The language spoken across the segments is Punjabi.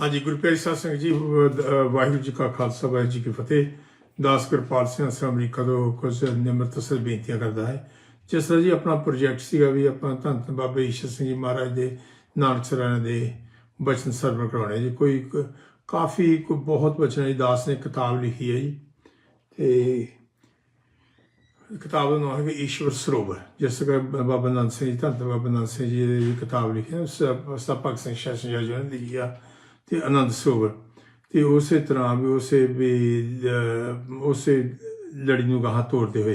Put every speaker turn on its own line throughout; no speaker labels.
ਹਾਂਜੀ ਗੁਰਪ੍ਰੀਤ ਸਾਹਿਬ ਸਿੰਘ ਜੀ ਵਾਹਿਗੁਰੂ ਜੀ ਕਾ ਖਾਲਸਾ, ਵਾਹਿਗੁਰੂ ਜੀ ਕੀ ਫਤਿਹ। ਦਾਸ ਕਿਰਪਾਲ ਸਿੰਘ ਅਸਰ ਅਮਰੀਕਾ ਤੋਂ ਕੁਝ ਨਿਮਰਤ ਸੇ ਬੇਨਤੀਆਂ ਕਰਦਾ ਹੈ। ਜਿਸ ਤਰ੍ਹਾਂ ਜੀ ਆਪਣਾ ਪ੍ਰੋਜੈਕਟ ਸੀਗਾ ਵੀ ਆਪਾਂ ਧੰਨ ਧੰਨ ਬਾਬਾ ਈਸ਼ਰ ਸਿੰਘ ਜੀ ਮਹਾਰਾਜ ਦੇ ਨਾਨਕ ਸਰਾਣਾ ਦੇ ਬਚਨ ਸਰਵਰ ਕਰਾਉਣੇ ਜੀ। ਕੋਈ ਇੱਕ, ਕਾਫੀ ਕੋਈ ਬਹੁਤ ਬਚਨ ਹੈ ਜੀ। ਦਾਸ ਨੇ ਕਿਤਾਬ ਲਿਖੀ ਹੈ ਜੀ। ਤੇ ਕਿਤਾਬ ਦਾ ਨਾਮ ਹੈ ਈਸ਼ਵਰ ਸਰੋਵਰ। ਜਿਸ ਦਾ ਬਾਬਾ ਨੰਦ ਸਿੰਘ ਜੀ, ਧੰਨ ਬਾਬਾ ਨੰਦ ਸਿੰਘ ਜੀ ਦੀ ਕਿਤਾਬ ਲਿਖੀ ਹੈ ਉਸ ਭਗਤ ਸਿੰਘ ਸ਼ਾਸਨ ਜੀ ਨੇ ਲਿਖਿਆ ਤੇ ਆਨੰਦ ਸਰੋਵਰ ਤੇ ਉਸੇ ਤਰ੍ਹਾਂ ਵੀ ਉਸੇ ਵੀ ਉਸੇ ਲੜੀ ਨੂੰ ਗਾਹਾਂ ਤੋੜਦੇ ਹੋਏ।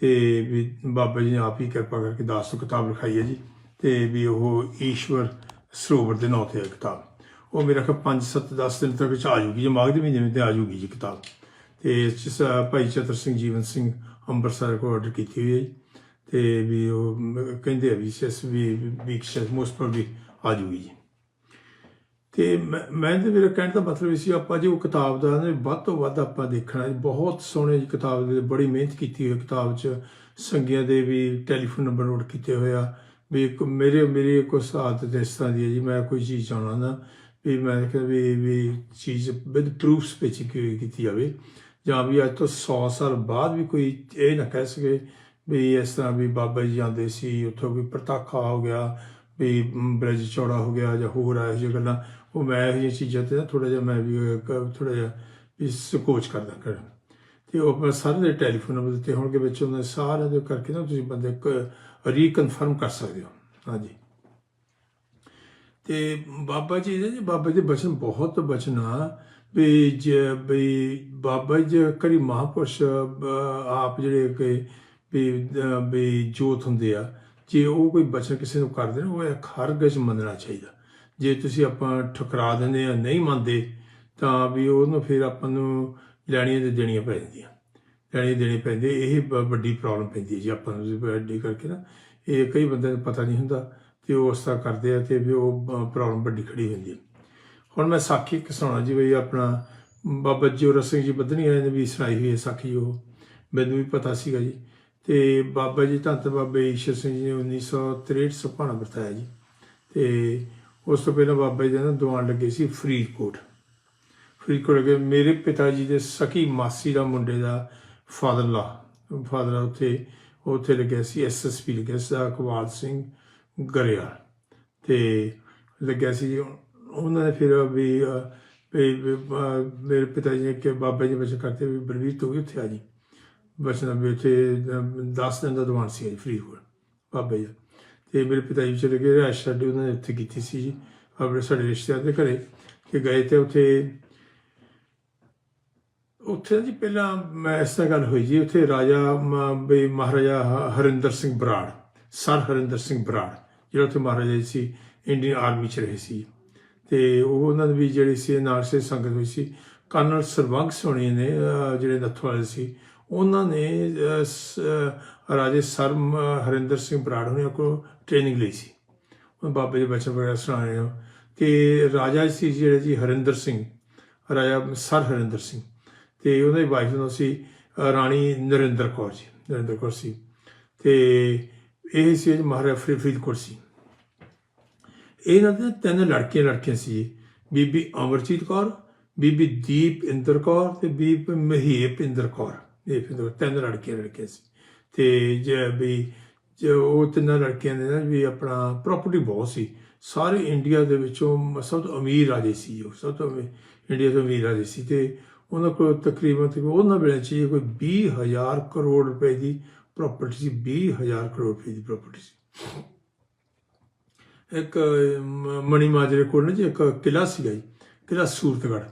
ਤੇ ਵੀ ਬਾਬਾ ਜੀ ਨੇ ਆਪ ਹੀ ਕਿਰਪਾ ਕਰਕੇ ਦਾਸ ਨੂੰ ਕਿਤਾਬ ਲਿਖਾਈ ਹੈ ਜੀ। ਤੇ ਵੀ ਉਹ ਈਸ਼ਵਰ ਸਰੋਵਰ ਦੇ ਨਾਂ ਤੇ ਹੈ ਕਿਤਾਬ। ਉਹ ਮੇਰਾ ਖਿਆਲ 5 7 10 ਦਿਨ ਤੱਕ ਚ ਆ ਜੂਗੀ ਜੇ, ਮਾਘ ਦੇ ਮਹੀਨੇ ਵਿੱਚ ਆ ਜੂਗੀ ਜੀ ਕਿਤਾਬ। ਤੇ ਇਸ 'ਚ ਭਾਈ ਚਤਰ ਸਿੰਘ, ਜੀਵਨ ਸਿੰਘ ਅੰਮ੍ਰਿਤਸਰ ਕੋ ਆਰਡਰ ਕੀਤੀ ਹੋਈ ਹੈ ਜੀ। ਤੇ ਵੀ ਉਹ ਕਹਿੰਦੇ ਆ ਵੀ ਸਿਸ ਵੀ ਵੀ ਮੋਸਟ ਪ੍ਰੋਬਬਲੀ ਆ ਜੂਗੀ ਜੀ। ਤੇ ਮੈਂ ਮੈਂ ਤੇ ਮੇਰਾ ਕਹਿਣ ਦਾ ਮਤਲਬ ਇਹ ਸੀ, ਆਪਾਂ ਜੇ ਉਹ ਕਿਤਾਬ ਦਾ ਵੱਧ ਤੋਂ ਵੱਧ ਆਪਾਂ ਦੇਖਣਾ ਹੈ। ਬਹੁਤ ਸੋਹਣੇ ਜੀ ਕਿਤਾਬ ਦੇ, ਬੜੀ ਮਿਹਨਤ ਕੀਤੀ ਹੋਈ ਕਿਤਾਬ 'ਚ। ਸੰਗੀਆਂ ਦੇ ਵੀ ਟੈਲੀਫੋਨ ਨੰਬਰ ਨੋਟ ਕੀਤੇ ਹੋਇਆ ਵੀ ਇੱਕ ਮੇਰੇ ਮੇਰੇ ਕੋਈ ਸਾਥ ਇਸ ਤਰ੍ਹਾਂ ਦੀ ਹੈ ਜੀ, ਮੈਂ ਕੋਈ ਚੀਜ਼ ਚਾਹਣਾ ਨਾ ਵੀ ਮੈਂ ਕਿਹਾ ਵੀ ਵੀ ਚੀਜ਼ ਵਿਦ ਪ੍ਰੂਫਸ ਵਿੱਚ ਕੀ- ਕੀਤੀ ਜਾਵੇ। ਜਾਂ ਵੀ ਅੱਜ ਤੋਂ 100 ਸਾਲ ਬਾਅਦ ਵੀ ਕੋਈ ਇਹ ਨਾ ਕਹਿ ਸਕੇ ਵੀ ਇਸ ਤਰ੍ਹਾਂ ਵੀ ਬਾਬਾ ਜੀ ਜਾਂਦੇ ਸੀ, ਉੱਥੋਂ ਵੀ ਪ੍ਰਤਾਖਾ ਹੋ ਗਿਆ। ਵੀ ਬ੍ਰਿਜ ਚੌੜਾ ਹੋ ਗਿਆ ਜਾਂ ਹੋਰ ਇਹੋ ਜਿਹੀਆਂ ਗੱਲਾਂ, ਉਹ ਮੈਂ ਇਹੋ ਜਿਹੀਆਂ ਚੀਜ਼ਾਂ ਤੇ ਨਾ ਥੋੜਾ ਜਿਹਾ ਮੈਂ ਵੀ ਥੋੜਾ ਜਿਹਾ ਵੀ ਸਕੋਚ ਕਰਦਾ ਕਰ ਤੇ ਉਹ ਆਪਣਾ ਸਾਰੇ ਦੇ ਟੈਲੀਫੋਨ ਨੰਬਰ ਦਿੱਤੇ ਹੋਣਗੇ ਵਿੱਚ, ਉਹਨਾਂ ਦੇ ਸਾਰਿਆਂ ਦੇ ਕਰਕੇ ਨਾ ਤੁਸੀਂ ਬੰਦੇ ਰੀਕਨਫਰਮ ਕਰ ਸਕਦੇ ਹੋ। ਹਾਂਜੀ। ਤੇ ਬਾਬਾ ਜੀ ਦੇ ਜੀ ਬਾਬਾ ਜੀ ਦੇ ਬਚਨ ਬਹੁਤ ਬਚਨ ਆ, ਵੀ ਜੇ, ਵੀ ਬਾਬਾ ਜੀ ਕਰੀ ਮਹਾਪੁਰਸ਼ ਬ- ਆਪ ਜਿਹੜੇ ਕਿ ਵੀ ਜੋਤ ਹੁੰਦੇ ਆ ਜੇ ਉਹ ਕੋਈ ਬਚਨ ਕਿਸੇ ਨੂੰ ਕਰਦੇ ਨੇ ਉਹ ਇੱਕ ਹਰ ਗਜ ਮੰਨਣਾ ਚਾਹੀਦਾ। ਜੇ ਤੁਸੀਂ ਆਪਾਂ ਠੁਕਰਾ ਦਿੰਦੇ ਆ ਨਹੀਂ ਮੰਨਦੇ, ਤਾਂ ਵੀ ਉਹਨੂੰ ਫਿਰ ਆਪਾਂ ਨੂੰ ਲੈਣੀਆਂ ਤੇ ਦੇਣੀਆਂ ਪੈ ਜਾਂਦੀਆਂ। ਲੈਣੀ ਦੇਣੀ ਪੈਂਦੀ ਇਹ ਬ- ਵੱਡੀ ਪ੍ਰੋਬਲਮ ਪੈਂਦੀ ਹੈ ਜੀ ਆਪਾਂ ਨੂੰ। ਐਡੀ ਕਰਕੇ ਨਾ, ਇਹ ਕਈ ਬੰਦਿਆਂ ਨੂੰ ਪਤਾ ਨਹੀਂ ਹੁੰਦਾ ਤੇ ਉਹ ਉਸ ਤਰ੍ਹਾਂ ਕਰਦੇ ਆ ਤੇ ਵੀ ਉਹ ਪ੍ਰੋਬਲਮ ਵੱਡੀ ਖੜੀ ਹੁੰਦੀ ਹੈ। ਹੁਣ ਮੈਂ ਸਾਖੀ ਇੱਕ ਜੀ ਬਈ ਆਪਣਾ, ਬਾਬਾ ਜੋਰਾ ਸਿੰਘ ਜੀ ਬੱਧਨੀ ਆਏ ਨੇ ਵੀ ਸੁਣਾਈ ਹੋਈ ਹੈ ਸਾਖੀ ਉਹ। ਮੈਨੂੰ ਵੀ ਪਤਾ ਸੀਗਾ ਜੀ। ਤੇ ਬਾਬਾ ਜੀ ਧੰਤ ਬਾਬਾ ਈਸ਼ਰ ਸਿੰਘ ਜੀ ਨੇ 1963 ਸੁਪਾਣਾ ਵਰਤਾਇਆ ਜੀ ਤੇ ਉਸ ਤੋਂ ਪਹਿਲਾਂ ਬਾਬਾ ਜੀ ਦਾ ਨਾ ਦੁਆਨ ਲੱਗੇ ਸੀ ਫਰੀਦਕੋਟ ਫਰੀਦਕੋਟ ਲੱਗੇ ਮੇਰੇ ਪਿਤਾ ਜੀ ਦੇ ਸਕੀ ਮਾਸੀ ਦਾ ਮੁੰਡੇ ਦਾ ਫਾਦਰਲਾ ਫਾਦਰ ਉੱਥੇ ਉੱਥੇ ਲੱਗਿਆ ਸੀ ਐਸਐਸਪੀ ਲੱਗਿਆ ਸੀ ਅਕਵਾਲ ਸਿੰਘ ਗਰੇਵਾਲ ਤੇ ਲੱਗਿਆ ਸੀ ਜੀ, ਉਹਨਾਂ ਨੇ ਫਿਰ ਵੀ ਮੇਰੇ ਪਿਤਾ ਜੀ ਨੇ ਕਿ ਬਾਬਾ ਜੀ ਬਚਨ ਕਰਤੇ ਵੀ ਬਲਵੀਰ ਤੂੰ ਵੀ ਉੱਥੇ ਆ ਜੀ ਬਚਨ ਵੀ ਉੱਥੇ 10 ਦਿਨ ਦਾ ਦੀਵਾਨ ਸੀ ਜੀ, ਫਰੀਦਕੋਟ, ਬਾਬਾ ਜੀ ਦਾ। ਤੇ ਮੇਰੇ ਪਿਤਾ ਜੀ ਚਲੇ ਗਏ ਰਿਹਾਇਸ਼ ਸਾਡੀ ਉਹਨਾਂ ਨੇ ਉੱਥੇ ਕੀਤੀ ਸੀ ਜੀ, ਆਪਣੇ ਸਾਡੇ ਰਿਸ਼ਤੇਦਾਰ ਦੇ ਘਰੇ। ਕਿ ਗਏ ਤੇ ਉੱਥੇ ਉੱਥੇ ਜੀ ਪਹਿਲਾਂ ਮੈਂ ਇਸ ਤਰ੍ਹਾਂ ਗੱਲ ਹੋਈ ਜੀ, ਉੱਥੇ ਰਾਜਾ ਬਈ ਮਹਾਰਾਜਾ ਹ- ਹਰਿੰਦਰ ਸਿੰਘ ਬਰਾੜ, ਸਰ ਹਰਿੰਦਰ ਸਿੰਘ ਬਰਾੜ, ਜਿਹੜਾ ਉੱਥੇ ਮਹਾਰਾਜਾ ਜੀ ਸੀ, ਇੰਡੀਅਨ ਆਰਮੀ ਚ ਰਹੇ ਸੀ। ਤੇ ਉਹ ਉਹਨਾਂ ਦੇ ਵੀ ਜਿਹੜੇ ਸੀ, ਨਾਲ ਸੇ ਸੰਗਤ ਹੋਈ ਸੀ। ਕਰਨਲ ਸਰਵੰਗ ਸੋਣੀ ਨੇ ਜਿਹੜੇ ਨੱਥੂ ਵਾਲੇ ਸੀ ਉਹਨਾਂ ਨੇ ਸ- ਰਾਜੇ ਸਰ ਹਰਿੰਦਰ ਸਿੰਘ ਬਰਾੜ ਉਹਨਾਂ ਕੋਲ ਟ੍ਰੇਨਿੰਗ ਲਈ ਸੀ। ਉਹ ਬਾਬੇ ਦੇ ਬਚਨ ਵਗੈਰਾ ਸੁਣਾਏ ਹੋ ਤੇ ਰਾਜਾ ਸੀ ਜਿਹੜੇ ਜੀ ਹਰਿੰਦਰ ਸਿੰਘ, ਰਾਜਾ ਸਰ ਹਰਿੰਦਰ ਸਿੰਘ ਤੇ ਉਹਦੇ ਵਾਈਫ ਨੂੰ ਸੀ ਰਾਣੀ ਨਰਿੰਦਰ ਕੌਰ ਜੀ, ਨਰਿੰਦਰ ਕੌਰ ਸੀ ਤੇ ਇਹ ਸੀ ਜੀ ਮਹਾਰਾਜਾ ਫਰੀ- ਫਰੀਦਕੋਟ ਸੀ। ਇਹਨਾਂ ਦੇ ਤਿੰਨ ਲੜਕੀਆਂ ਲੜਕੀਆਂ ਸੀ ਬੀਬੀ ਅਮਰਜੀਤ ਕੌਰ, ਬੀਬੀ ਦੀਪ ਇੰਦਰ ਕੌਰ ਤੇ ਬੀਬੀ ਮਹੀਪ ਇੰਦਰ ਕੌਰ। ਇਹ ਫਿਰ ਤਿੰਨ ਲੜਕੀਆਂ ਲੜਕੀਆਂ ਸੀ। ਤੇ ਜੇ ਵੀ ਜੋ ਉਹ ਤਿੰਨਾਂ ਲੜਕੀਆਂ ਦੇ ਨਾ ਵੀ ਆਪਣਾ ਪ੍ਰਾਪਰਟੀ ਬਹੁਤ ਸੀ। ਸਾਰੇ ਇੰਡੀਆ ਦੇ ਵਿੱਚੋਂ ਸਭ ਤੋਂ ਅਮੀਰ ਰਾਜੇ ਸੀ ਉਹ, ਸਭ ਤੋਂ ਅਮੀਰ- ਇੰਡੀਆ ਤੋਂ ਅਮੀਰ ਰਾਜੇ ਸੀ। ਤੇ ਉਹਨਾਂ ਕੋਲ ਤਕਰੀਬਨ ਤਕਰੀਬਨ ਉਹਨਾਂ ਵੇਲੇ 'ਚ ਕੋਈ 20000 ਕਰੋੜ ਰੁਪਏ ਦੀ ਪ੍ਰਾਪਰਟੀ ਸੀ 20000 ਕਰੋੜ ਰੁਪਏ ਦੀ ਪ੍ਰਾਪਰਟੀ ਸੀ। ਇੱਕ ਮ- ਮਣੀ ਮਾਜਰੇ ਕੋਲ ਨਾ ਜੀ ਇੱਕ ਕਿਲਾ ਸੀਗਾ ਜੀ ਕਿਲਾ ਸੂਰਤਗੜ੍ਹ।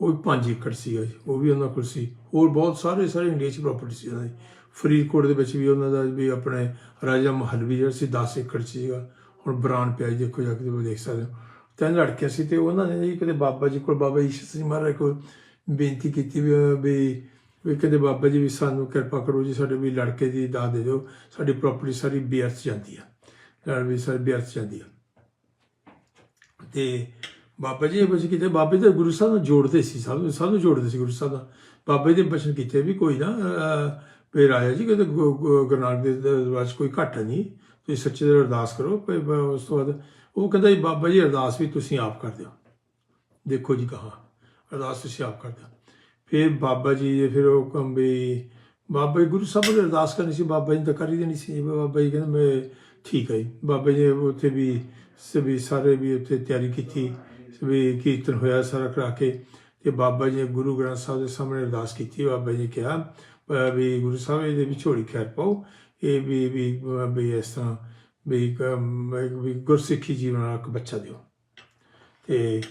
ਉਹ ਵੀ 5 ਏਕੜ ਸੀਗਾ ਜੀ, ਉਹ ਵੀ ਉਹਨਾਂ ਕੋਲ ਸੀ। ਹੋਰ ਬਹੁਤ ਸਾਰੇ ਸਾਰੇ ਇੰਡੀਆ 'ਚ ਪ੍ਰਾਪਰਟੀ ਸੀ ਉਹਨਾਂ ਦੀ। ਫਰੀਦਕੋਟ ਦੇ ਵਿੱਚ ਵੀ ਉਹਨਾਂ ਦਾ ਵੀ ਆਪਣੇ ਰਾਜਾ ਮਹਲ ਵੀ ਜਿਹੜਾ ਸੀ 10 ਏਕੜ 'ਚ ਸੀਗਾ। ਹੁਣ ਬਰਾਨ ਪਿਆ ਜੀ, ਦੇਖੋ ਜਾ ਕੇ ਤੁਸੀਂ ਦੇਖ ਸਕਦੇ ਹੋ। ਤਿੰਨ ਲੜਕੀਆਂ ਸੀ ਤੇ ਉਹਨਾਂ ਨੇ ਜੀ ਕਦੇ ਬਾਬਾ ਜੀ ਕੋਲ, ਬਾਬਾ ਈਸ਼ਰ ਸਿੰਘ ਮਹਾਰਾਜ ਕੋਲ ਬੇਨਤੀ ਕੀਤੀ ਵੀ ਵੀ ਵੀ ਕਹਿੰਦੇ ਬਾਬਾ ਜੀ ਵੀ ਸਾਨੂੰ ਕਿਰਪਾ ਕਰੋ ਜੀ, ਸਾਡੇ ਵੀ ਲੜਕੇ ਦੀ ਦਾਤ ਦੇ ਦਿਓ। ਸਾਡੀ ਪ੍ਰਾਪਰਟੀ ਸਾਰੀ ਬੇਅਰਥ ਜਾਂਦੀ ਆ। ਲੜ ਵੀ ਸਾਰੀ ਬੇਅਰਥ ਜਾਂਦੀ ਆ। ਤੇ ਬਾਬਾ ਜੀ ਇਹ ਬਚਨ ਕੀਤੇ ਬਾਬੇ ਦੇ ਗੁਰੂ ਸਾਹਿਬ ਨੂੰ ਜੋੜਦੇ ਸੀ ਸਭ ਨੂੰ ਸਭ ਨੂੰ ਜੋੜਦੇ ਸੀ ਗੁਰੂ ਸਾਹਿਬ ਨਾਲ ਬਾਬੇ ਦੇ ਬਚਨ ਕੀਤੇ ਵੀ ਕੋਈ ਨਾ ਅਹ, ਵੀ ਰਾਜਾ ਜੀ ਕਹਿੰਦੇ ਗੁ- ਗੁ- ਗੁਰੂ ਨਾਨਕ ਦੇ ਦਰਬਾਰ 'ਚ ਕੋਈ ਘਾਟਾ ਨਹੀਂ ਤੁਸੀਂ ਸੱਚੇ ਦਿਲੋਂ ਅਰਦਾਸ ਕਰੋ ਪਰ ਉਸ ਤੋਂ ਬਾਅਦ ਉਹ ਕਹਿੰਦਾ ਜੀ ਬਾਬਾ ਜੀ ਅਰਦਾਸ ਵੀ ਤੁਸੀਂ ਆਪ ਕਰਦੇ ਹੋ। ਦੇਖੋ ਜੀ ਕਹਾ ਅਰਦਾਸ ਤੁਸੀਂ ਆਪ ਕਰਦੇ ਹੋ। ਫਿਰ ਬਾਬਾ ਜੀ ਫਿਰ ਉਹ ਕੰਮ ਵੀ ਬਾਬਾ ਜੀ ਗੁਰੂ ਸਾਹਿਬ ਨੇ ਅਰਦਾਸ ਕਰਨੀ ਸੀ ਬਾਬਾ ਜੀ ਨੇ ਤਾਂ ਕਰ ਹੀ ਦੇਣੀ ਸੀ। ਬਾਬਾ ਜੀ ਕਹਿੰਦੇ ਮੈਂ ਠੀਕ ਹੈ ਜੀ। ਬਾਬਾ ਜੀ ਉੱਥੇ ਵੀ ਸਭੀ ਸਾਰੇ ਵੀ ਉੱਥੇ ਤਿਆਰੀ ਕੀਤੀ। ਵੀ ਕੀਰਤਨ ਹੋਇਆ ਸਾਰਾ ਕਰਾ ਕੇ ਤੇ ਬਾਬਾ ਜੀ ਨੇ ਗੁਰੂ ਗ੍ਰੰਥ ਸਾਹਿਬ ਦੇ ਸਾਹਮਣੇ ਅਰਦਾਸ ਕੀਤੀ। ਬਾਬਾ ਜੀ ਨੇ ਕਿਹਾ ਵੀ ਗੁਰੂ ਸਾਹਿਬ ਇਹਦੇ ਵਿੱਚ ਝੋਲੀ ਖੈਰ ਪਾਓ। ਇਹ ਵੀ ਵੀ ਵੀ ਇਸ ਤਰ੍ਹਾਂ ਵੀ ਵੀ ਗੁਰਸਿੱਖੀ ਜੀਵਨ ਵਾਲਾ ਇੱਕ ਬੱਚਾ ਦਿਓ। ਤੇ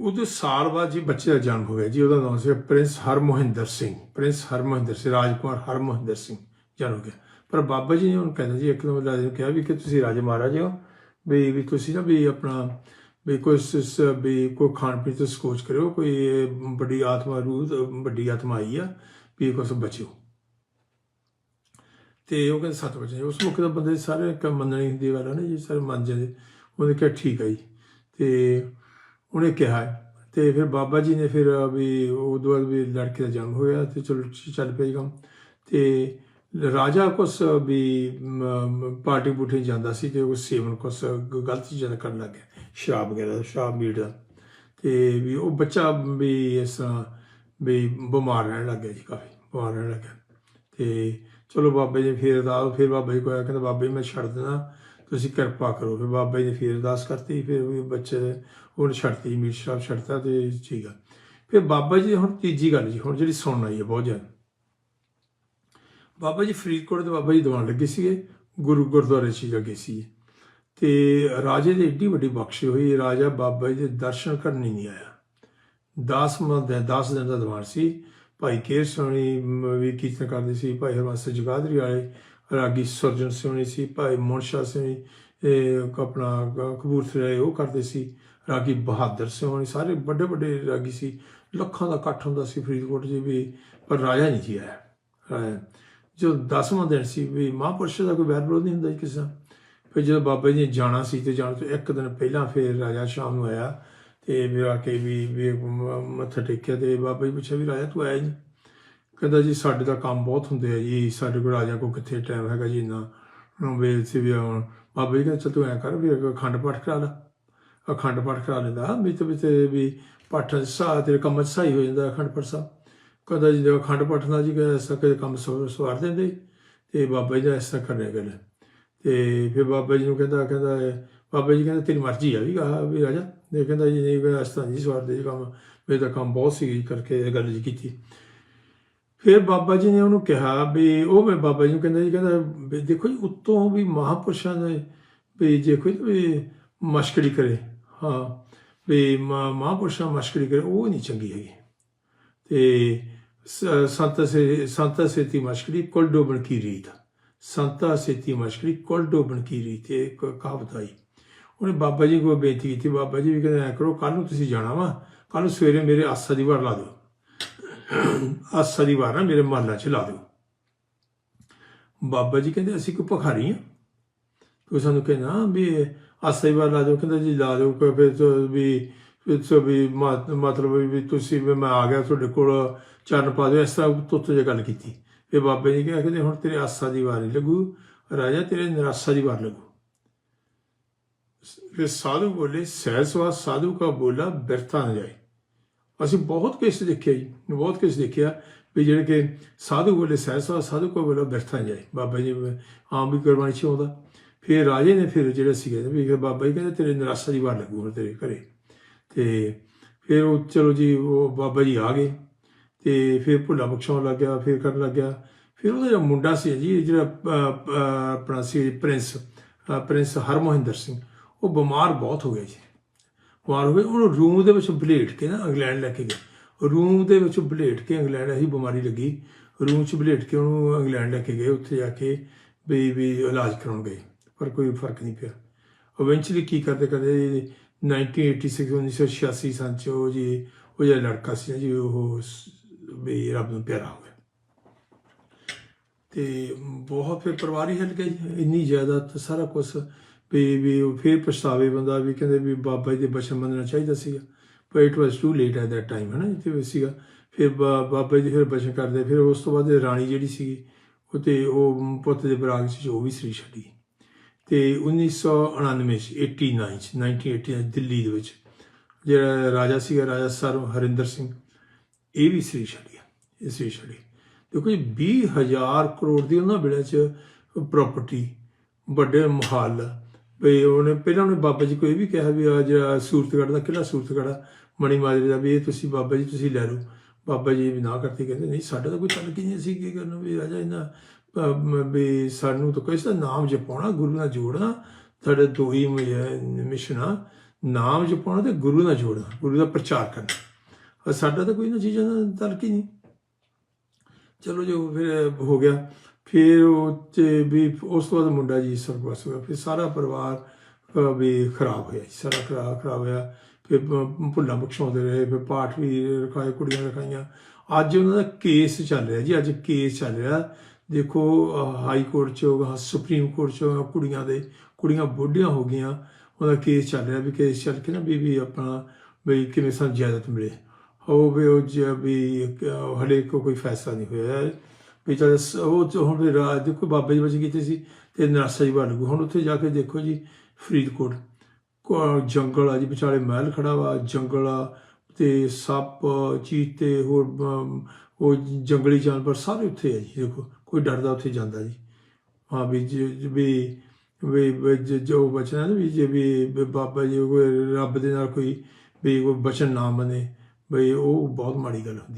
ਉਹਦੇ ਸਾਲ ਬਾਅਦ ਜੀ ਬੱਚੇ ਦਾ ਜਨਮ ਹੋਇਆ ਜੀ। ਉਹਦਾ ਨਾਮ ਸੀ ਪ੍ਰਿੰਸ ਹਰਮੋਹਿੰਦਰ ਸਿੰਘ। ਪ੍ਰਿੰਸ ਹਰਮੋਹਿੰਦਰ ਸਿੰਘ, ਰਾਜਕੁਮਾਰ ਹਰਮੋਹਿੰਦਰ ਸਿੰਘ ਜਨਮ ਗਿਆ। ਪਰ ਬਾਬਾ ਜੀ ਨੇ ਉਹਨੂੰ ਕਹਿੰਦਾ ਜੀ ਇੱਕਦਮ ਰਾਜੇ ਨੂੰ ਕਿਹਾ ਵੀ ਕਿ ਤੁਸੀਂ ਰਾਜੇ ਮਹਾਰਾਜ ਹੋ, ਵੀ ਵੀ ਤੁਸੀਂ ਨਾ ਵੀ ਆਪਣਾ ਵੀ ਕੋਈ ਵੀ ਕੋਈ ਖਾਣ ਪੀਣ ਤੋਂ ਸਕੋਚ ਕਰਿਓ, ਕੋਈ ਵੱਡੀ ਆਤਮਾ ਰੂਹ, ਵੱਡੀ ਆਤਮਾ ਆਈ ਆ, ਵੀ ਕੁਛ ਬਚਿਓ। ਤੇ ਉਹ ਕਹਿੰਦੇ ਸੱਤ ਵਜੇ, ਉਸ ਮੌਕੇ ਦਾ ਬੰਦੇ ਸਾਰੇ ਕੰਮ ਮੰਨਣੀ ਹੁੰਦੀ ਗੱਲ ਆ ਨਾ ਜੀ, ਸਾਰੇ ਮੰਨ ਜਾਂਦੇ। ਉਹਨੇ ਕਿਹਾ, ਠੀਕ ਹੈ ਜੀ। ਤੇ ਉਹਨੇ ਕਿਹਾ, ਤੇ ਫਿਰ ਬਾਬਾ ਜੀ ਨੇ ਫਿਰ ਵੀ ਉਦੋਂ ਬਾਅਦ ਵੀ ਲੜਕੇ ਦਾ ਜਨਮ ਹੋਇਆ ਤੇ ਚਲੋ ਚੱਲ ਪਿਆ ਜੀ ਕੰਮ। ਤੇ ਰਾਜਾ ਕੁਛ ਵੀ ਪਾਰਟੀ ਬੂਠੇ ਜਾਂਦਾ ਸੀ ਤੇ ਉਹ ਸੇਵਨ ਕੁਛ ਗਲਤ ਚੀਜ਼ਾਂ ਦਾ ਕਰਨ ਲੱਗ ਗਿਆ। ਸ਼ਰਾਬ ਵਗੈਰਾ, ਸ਼ਰਾਬ ਮੀਟ ਦਾ। ਤੇ ਵੀ ਉਹ ਬੱਚਾ ਵੀ ਇਸ ਤਰ੍ਹਾਂ ਵੀ ਬਿਮਾਰ ਰਹਿਣ ਲੱਗ ਗਿਆ ਜੀ ਕਾਫੀ, ਬਿਮਾਰ ਰਹਿਣ ਲੱਗ ਗਿਆ। ਤੇ ਚਲੋ ਬਾਬਾ ਜੀ ਨੇ ਫਿਰ ਅਰਦਾਸ, ਫਿਰ ਬਾਬਾ ਜੀ ਕੋਲ ਕਹਿੰਦਾ, ਬਾਬਾ ਜੀ, ਮੈਂ ਛੱਡ ਦੇਣਾ ਤੁਸੀਂ ਕਿਰਪਾ ਕਰੋ। ਫਿਰ ਬਾਬਾ ਜੀ ਨੇ ਫਿਰ ਅਰਦਾਸ ਕਰਤੀ, ਫਿਰ ਵੀ ਬੱਚੇ ਉਹਨੇ ਛੱਡਤੀ, ਮੀਟ ਸ਼ਰਾਬ ਛੱਡਤਾ ਤੇ ਠੀਕ ਆ। ਫਿਰ ਬਾਬਾ ਜੀ ਦੀ ਹੁਣ ਤੀਜੀ ਗੱਲ ਜੀ, ਹੁਣ ਜਿਹੜੀ ਸੁਣਨ ਆਈ ਹੈ ਬਹੁਤ ਜ਼ਿਆਦਾ। ਬਾਬਾ ਜੀ ਫਰੀਦਕੋਟ ਦੇ ਬਾਬਾ ਜੀ ਦੀਵਾਨ ਲੱਗੇ ਸੀਗੇ, ਗੁਰੂ ਗੁਰਦੁਆਰੇ 'ਚ ਲੱਗੇ ਸੀ ਤੇ ਰਾਜੇ ਦੀ ਏਡੀ ਵੱਡੀ ਬਖਸ਼ੀ ਹੋਈ, ਰਾਜਾ ਬਾਬਾ ਜੀ ਦੇ ਦਰਸ਼ਨ ਕਰਨ ਨਹੀਂ ਆਇਆ। 10 ਮਹੀਨੇ 10 ਦਿਨ ਦਾ ਦੀਵਾਨ ਸੀ। ਭਾਈ ਕੇਰ ਸੋਣੀ ਵੀ ਕੀਰਤਨ ਕਰਦੇ ਸੀ, ਭਾਈ ਹਰਮੰਸ ਜਗਾਦਰੀ ਵਾਲੇ, ਰਾਗੀ ਸਰਜਨ ਸੋਣੀ ਸੀ, ਭਾਈ ਮੋਨਸ਼ਾ ਸਿੰਘ ਇਹ ਆਪਣਾ ਕਬੂਰਥਲੇ ਉਹ ਕਰਦੇ ਸੀ, ਰਾਗੀ ਬਹਾਦਰ ਸੋਣੀ ਸਾਰੇ ਵੱਡੇ ਵੱਡੇ ਰਾਗੀ ਸੀ। ਲੱਖਾਂ ਦਾ ਇਕੱਠ ਹੁੰਦਾ ਸੀ ਫਰੀਦਕੋਟ 'ਚ ਵੀ, ਪਰ ਰਾਜਾ ਨਹੀਂ ਸੀ ਆਇਆ। ਰਾਜਾ- ਜੋ 10ਵਾਂ ਦਿਨ ਸੀ ਵੀ ਮਹਾਂਪੁਰਸ਼ ਦਾ ਕੋਈ ਵੈਰ ਵਿਰੋਧ ਨਹੀਂ ਹੁੰਦਾ ਜੀ ਕਿਸੇ ਦਾ। ਫਿਰ ਜਦੋਂ ਬਾਬਾ ਜੀ ਨੇ ਜਾਣਾ ਸੀ ਤੇ ਜਾਣ ਤੋਂ ਇੱਕ ਦਿਨ ਪਹਿਲਾਂ ਫਿਰ ਰਾਜਾ ਸ਼ਾਮ ਨੂੰ ਆਇਆ ਤੇ ਵੀ ਆ ਕੇ ਵੀ ਵੀ ਮੱਥਾ ਟੇਕਿਆ ਤੇ ਬਾਬਾ ਜੀ ਪੁੱਛਿਆ ਵੀ ਰਾਜਾ ਤੂੰ ਆਇਆ ਜੀ? ਕਹਿੰਦਾ ਜੀ ਸਾਡੇ ਤਾਂ ਕੰਮ ਬਹੁਤ ਹੁੰਦੇ ਆ ਜੀ, ਸਾਡੇ ਕੋਲ ਰਾਜਾ ਕੋ ਕਿੱਥੇ ਟਾਈਮ ਹੈਗਾ ਜੀ ਇੰਨਾ। ਹੁਣ ਸੀ ਵੀ ਆਉਣ। ਬਾਬਾ ਜੀ ਕਹਿੰਦਾ, ਚੱਲ ਤੂੰ ਐ ਕਰ ਵੀ ਇੱਕ ਅਖੰਡ ਪਾਠ ਕਰਾ ਲੈ। ਅਖੰਡ ਪਾਠ ਕਰਾ ਲੈਂਦਾ ਵੀ ਤੇ ਵੀ ਤੇ ਵੀ ਪਾਠਾਂ 'ਚ ਸਾ ਤੇਰੇ ਕੰਮ 'ਚ ਸਹੀ ਹੋ ਜਾਂਦਾ ਅਖੰਡ ਪਾਠ ਸਾਹਿਬ। ਕਹਿੰਦਾ ਜੀ ਅਖੰਡ ਪਾਠ ਨਾਲ ਜੀ ਕਿ ਐਸਾ ਕਿ ਕੰਮ ਸਵ- ਸਵਾਰ ਦਿੰਦੇ। ਤੇ ਬਾਬਾ ਜੀ ਦਾ ਇਸ ਤਰ੍ਹਾਂ ਕਰਨੇ ਗੱਲ। ਤੇ ਫਿਰ ਬਾਬਾ ਜੀ ਨੂੰ ਕਹਿੰਦਾ ਕਹਿੰਦਾ, ਬਾਬਾ ਜੀ ਕਹਿੰਦਾ, ਤੇਰੀ ਮਰਜ਼ੀ ਆ ਵੀ ਕਹਾ ਵੀ ਰਾਜਾ। ਇਹ ਕਹਿੰਦਾ ਜੀ, ਨਹੀਂ ਕਹਿੰਦਾ ਇਸ ਤਰ੍ਹਾਂ ਨਹੀਂ ਸਵਾਰ ਦੇ ਜੀ ਕੰਮ। ਮੇਰੇ ਤਾਂ ਕੰਮ ਬਹੁਤ ਸੀ ਕਰਕੇ ਇਹ ਗੱਲ ਜੀ ਕੀਤੀ। ਫਿਰ ਬਾਬਾ ਜੀ ਨੇ ਉਹਨੂੰ ਕਿਹਾ ਵੀ, ਉਹ ਮੈਂ ਬਾਬਾ ਜੀ ਨੂੰ ਕਹਿੰਦਾ ਜੀ, ਕਹਿੰਦਾ ਵੀ ਦੇਖੋ ਜੀ, ਉੱਤੋਂ ਵੀ ਮਹਾਪੁਰਸ਼ਾਂ ਦੇ ਵੀ ਜੇ ਕੋਈ ਵੀ ਮਸ਼ਕਰੀ ਕਰੇ, ਹਾਂ, ਵੀ ਮਾ- ਮਹਾਪੁਰਸ਼ਾਂ ਮਸ਼ਕਰੀ ਕਰੇ, ਉਹ ਨਹੀਂ ਚੰਗੀ ਹੈਗੀ। ਤੇ ਸ- ਸੰਤ ਸੇ, ਸੰਤ ਸੇਤੀ ਮਸ਼ਕਰੀ ਕੁਲ ਡੋਬਣ ਕੀ ਰੀਤ। ਸੰਤਾ ਸੇਤੀ ਮਸ਼ਕਰੀ ਕੁਲ ਡੋਬਣ ਕੀ ਰੀਤ ਇਹ ਇੱਕ ਕਹਾਵਤ ਆਈ ਉਹਨੇ ਬਾਬਾ ਜੀ ਕੋਲ ਬੇਨਤੀ ਕੀਤੀ, ਬਾਬਾ ਜੀ ਵੀ ਕਹਿੰਦੇ, ਐ ਕਰੋ ਕੱਲ ਨੂੰ ਤੁਸੀਂ ਜਾਣਾ ਵਾ ਕੱਲ ਨੂੰ ਸਵੇਰੇ ਮੇਰੇ ਆਸਾ ਦੀ ਵਾਰ ਲਾ ਦਿਓ। ਆਸਾ ਦੀ ਵਾਰ ਨਾ ਮੇਰੇ ਮਹੱਲਾ 'ਚ ਲਾ ਦਿਓ। ਬਾਬਾ ਜੀ ਕਹਿੰਦੇ, ਅਸੀਂ ਕੋਈ ਭਖਾਰੀ ਆ? ਕੋਈ ਸਾਨੂੰ ਕਹਿੰਦਾ ਵੀ ਆਸਾ ਦੀ ਵਾਰ ਲਾ ਦਿਓ। ਕਹਿੰਦਾ, ਜੀ, ਲਾ ਦਿਓ ਕਿ ਫਿਰ ਵੀ ਫਿਰ ਵੀ ਮਤ- ਮਤਲਬ ਵੀ ਤੁਸੀਂ, ਵੀ ਮੈਂ ਆ ਗਿਆ, ਤੁਹਾਡੇ ਕੋਲ ਚਰਨ ਪਾ ਦਿਓ। ਇਸ ਤਰ੍ਹਾਂ ਤੁੱਤ ਜੇ ਗੱਲ ਕੀਤੀ। ਫਿਰ ਬਾਬਾ ਜੀ ਕਿਹਾ ਕਹਿੰਦੇ ਹੁਣ ਤੇਰੇ ਆਸਾ ਦੀ ਵਾਰ ਨਹੀਂ ਲੱਗੂ, ਰਾਜਾ ਤੇਰੇ ਨਿਰਾਸ਼ਾ ਦੀ ਵਾਰ ਲੱਗੂ। ਫਿਰ ਸਾਧੂ ਬੋਲੇ ਸਹਿਸਵਾ ਸਾਧੂ ਕਾ ਬੋਲਾ, ਬਿਰਥਾ ਨਾ ਜਾਏ। ਅਸੀਂ ਬਹੁਤ ਕੇਸ ਦੇਖਿਆ ਜੀ, ਬਹੁਤ ਕੇਸ ਦੇਖਿਆ ਵੀ ਜਿਹੜੇ ਕਿ ਸਾਧੂ ਬੋਲੇ ਸਹਿਸਵਾ ਸਾਧੂ ਕਾ ਬੋਲਾ, ਬਿਰਥਾ ਨਾ ਜਾਏ। ਬਾਬਾ ਜੀ ਆਮ ਵੀ ਕੁਰਬਾਨੀ ਚ ਆਉਂਦਾ। ਫਿਰ ਰਾਜੇ ਨੇ ਫਿਰ ਜਿਹੜੇ ਸੀਗੇ ਵੀ ਕਿ ਬਾਬਾ ਜੀ ਕਹਿੰਦੇ ਤੇਰੇ ਨਿਰਾਸ਼ਾ ਦੀ ਵਾਰ ਲੱਗੂ ਹੁਣ ਤੇਰੇ ਘਰੇ। ਤੇ ਫਿਰ ਉਹ ਚਲੋ ਜੀ, ਉਹ ਬਾਬਾ ਜੀ ਆ ਗਏ। ਤੇ ਫਿਰ ਭੁੱਲਾ ਬਖਸ਼ਾਉਣ ਲੱਗ ਗਿਆ, ਫਿਰ ਕਰਨ ਲੱਗ ਗਿਆ। ਫਿਰ ਉਹਦਾ ਜਿਹੜਾ ਮੁੰਡਾ ਸੀ ਜੀ, ਜਿਹੜਾ ਆਪਣਾ ਸੀ ਪ੍ਰਿੰਸ ਪ੍ਰਿੰਸ ਹਰਮੋਹਿੰਦਰ ਸਿੰਘ, ਉਹ ਬਿਮਾਰ ਬਹੁਤ ਹੋ ਗਿਆ ਜੀ। ਬਿਮਾਰ ਹੋ ਗਿਆ, ਉਹਨੂੰ ਰੂਮ ਦੇ ਵਿੱਚ ਬਲੇਟ ਕੇ ਨਾ ਇੰਗਲੈਂਡ ਲੈ ਕੇ ਗਏ ਰੂਮ ਦੇ ਵਿੱਚ ਬਲੇਟ ਕੇ ਇੰਗਲੈਂਡ ਹੀ ਬਿਮਾਰੀ ਲੱਗੀ। ਰੂਮ 'ਚ ਬਲੇਟ ਕੇ ਉਹਨੂੰ ਇੰਗਲੈਂਡ ਲੈ ਕੇ ਗਏ, ਉੱਥੇ ਜਾ ਕੇ ਵੀ ਵੀ ਇਲਾਜ ਕਰਾਉਣ ਗਏ, ਪਰ ਕੋਈ ਫ਼ਰਕ ਨਹੀਂ ਪਿਆ। ਇਵੈਂਚੁਅਲੀ ਕੀ ਕਰਦੇ ਕਰਦੇ 1986 1986 ਸਾਲ 'ਚ ਉਹ ਜੀ, ਉਹ ਜਿਹੜਾ ਲੜਕਾ ਸੀ ਜੀ, ਉਹ ਵੀ ਰੱਬ ਨੂੰ ਪਿਆਰਾ ਹੋ ਗਿਆ ਤੇ ਬਹੁਤ ਫਿਰ ਪਰਿਵਾਰ ਹੀ ਹਿੱਲ ਗਿਆ ਜੀ। ਇੰਨੀ ਜ਼ਿਆਦਾ ਤੇ ਸਾਰਾ ਕੁਝ ਵੀ ਵੀ ਉਹ ਫਿਰ ਪਛਤਾਵੇ ਬੰਦਾ ਵੀ ਕਹਿੰਦੇ ਵੀ ਬਾਬਾ ਜੀ ਦੇ ਬਚਨ ਮੰਨਣਾ ਚਾਹੀਦਾ ਸੀਗਾ। ਪਰ it was too late at that time ਹੈ ਨਾ ਜਿੱਥੇ ਵੀ ਸੀਗਾ। ਫਿਰ ਬਾ- ਬਾਬਾ ਜੀ ਫਿਰ ਬਚਨ ਕਰਦੇ, ਫਿਰ ਉਸ ਤੋਂ ਬਾਅਦ ਰਾਣੀ ਜਿਹੜੀ ਸੀਗੀ, ਉਹ ਤੇ ਉਹ ਪੁੱਤ ਦੇ ਬਰਾਗ 'ਚ ਉਹ ਵੀ ਸ੍ਰੀ ਛੱਡੀ। ਤੇ 1999 ਚ 89 ਚ 1989 ਦਿੱਲੀ ਦੇ ਵਿੱਚ ਜਿਹੜਾ ਰਾਜਾ ਸੀਗਾ, ਰਾਜਾ ਸਰ ਹਰਿੰਦਰ ਸਿੰਘ ਇਹ ਵੀ ਸ੍ਰੀ ਛੜੀ ਇਹ ਸ੍ਰੀ ਛੜੀ। ਦੇਖੋ ਜੀ 20000 ਕਰੋੜ ਦੀ ਉਹਨਾਂ ਵੇਲੇ ਚ ਪ੍ਰਾਪਰਟੀ ਵੱਡੇ ਮਹੱਲ, ਵੀ ਉਹਨੇ ਪਹਿਲਾਂ ਉਹਨੇ ਬਾਬਾ ਜੀ ਕੋਈ ਵੀ ਕਿਹਾ ਵੀ ਆ ਜਿਹੜਾ ਸੂਰਤਗੜ੍ਹ ਦਾ ਕਿਹੜਾ ਸੂਰਤਗੜ੍ਹ ਆ, ਮਣੀ ਮਾਜਰੇ ਦਾ, ਵੀ ਇਹ ਤੁਸੀਂ ਬਾਬਾ ਜੀ, ਤੁਸੀਂ ਲੈ ਲਓ। ਬਾਬਾ ਜੀ ਵੀ ਨਾ ਕਰਤੇ ਕਹਿੰਦੇ ਨਹੀਂ, ਸਾਡਾ ਤਾਂ ਕੋਈ ਤਲਕ ਹੀ ਨਹੀਂ ਸੀ ਕੀ ਕਰਨਾ ਵੀ ਰਾਜਾ ਇਹਨਾਂ ਵੀ ਸਾਨੂੰ ਤਾਂ ਕੋਈ ਸਾ ਨਾਮ ਜਪਾਉਣਾ, ਗੁਰੂ ਨਾਲ ਜੋੜਨਾ ਸਾਡੇ ਦੋ ਹੀ ਮਿਸ਼ਨਾ ਨਾਮ ਜਪਾਉਣਾ ਤੇ ਗੁਰੂ ਨਾਲ ਜੋੜਨਾ, ਗੁਰੂ ਦਾ ਪ੍ਰਚਾਰ ਕਰਨਾ। ਸਾਡਾ ਤਾਂ ਕੋਈ ਨਾ ਚੀਜ਼ਾਂ ਦਾ ਤਲਕ ਹੀ ਨਹੀਂ। ਚਲੋ ਜੋ ਫਿਰ ਹੋ ਗਿਆ। ਫਿਰ ਉਹ ਤੇ ਵੀ ਉਸ ਤੋਂ ਬਾਅਦ ਮੁੰਡਾ ਜੀ ਸਰਗਵਾਸ ਹੋਇਆ। ਫਿਰ ਸਾਰਾ ਪਰਿਵਾਰ ਵੀ ਖਰਾਬ ਹੋਇਆ ਜੀ, ਸਾਰਾ ਖਰਾਬ ਖਰਾਬ ਹੋਇਆ। ਫਿਰ ਭ- ਭੁੱਲਾਂ ਬਖਸ਼ਾਉਂਦੇ ਰਹੇ। ਫਿਰ ਪਾਠ ਵੀ ਰਖਾਏ ਕੁੜੀਆਂ ਰਖਾਈਆਂ। ਅੱਜ ਉਹਨਾਂ ਦਾ ਕੇਸ ਚੱਲ ਰਿਹਾ ਜੀ। ਅੱਜ ਕੇਸ ਚੱਲ ਰਿਹਾ। ਦੇਖੋ ਹਾਈ ਕੋਰਟ ਚ ਹੋਗਾ ਸੁਪਰੀਮ ਕੋਰਟ ਚ ਹੋਗਾ, ਕੁੜੀਆਂ ਦੇ। ਕੁੜੀਆਂ ਬੁੱਢੀਆਂ ਹੋ ਗਈਆਂ। ਉਹਦਾ ਕੇਸ ਚੱਲ ਰਿਹਾ ਵੀ ਕੇਸ ਚੱਲ ਕੇ ਨਾ ਵੀ ਵੀ ਆਪਣਾ ਵੀ ਕਿਵੇਂ ਸਾਨੂੰ ਜਾਇਦਾਦ ਮਿਲੇ। ਉਹ ਵੀ ਉਹ ਜਿਹਾ ਵੀ ਹਲੇ ਕੋਈ ਫੈਸਲਾ ਨਹੀਂ ਹੋਇਆ। ਵੀ ਚੱਲ ਸ- ਉਹ ਹੁਣ ਵੀ ਰਾਜ, ਦੇਖੋ ਬਾਬਾ ਜੀ ਵਜੇ ਕੀਤੇ ਸੀ ਤੇ ਨਰਾਸਾ ਜੀ ਬਣ ਗਏ। ਹੁਣ ਉੱਥੇ ਜਾ ਕੇ ਦੇਖੋ ਜੀ, ਫਰੀਦਕੋਟ ਜੰਗਲ ਆ ਜੀ, ਵਿਚਾਲੇ ਮਹਿਲ ਖੜਾ ਵਾ, ਜੰਗਲ ਆ ਤੇ ਸੱਪ, ਚੀਤੇ, ਹੋਰ ਉਹ ਜੰਗਲੀ ਜਾਨਵਰ ਸਾਰੇ ਉੱਥੇ ਆ ਜੀ, ਦੇਖੋ, ਕੋਈ ਡਰਦਾ ਉੱਥੇ ਜਾਂਦਾ ਜੀ। ਹਾਂ ਵੀ ਜੇ- ਵੀ ਵੀ ਵੀ ਜ- ਜੋ ਬਚਨਾ ਨਾ ਵੀ ਜੇ ਵੀ ਵੀ ਬਾਬਾ ਜੀ ਕੋਈ ਰੱਬ ਦੇ ਨਾਲ ਕੋਈ, ਵੀ ਕੋਈ ਬਚਨ ਨਾ ਮੰਨੇ। ਬਈ ਉਹ ਬਹੁਤ ਮਾੜੀ ਗੱਲ ਹੁੰਦੀ ਹੈ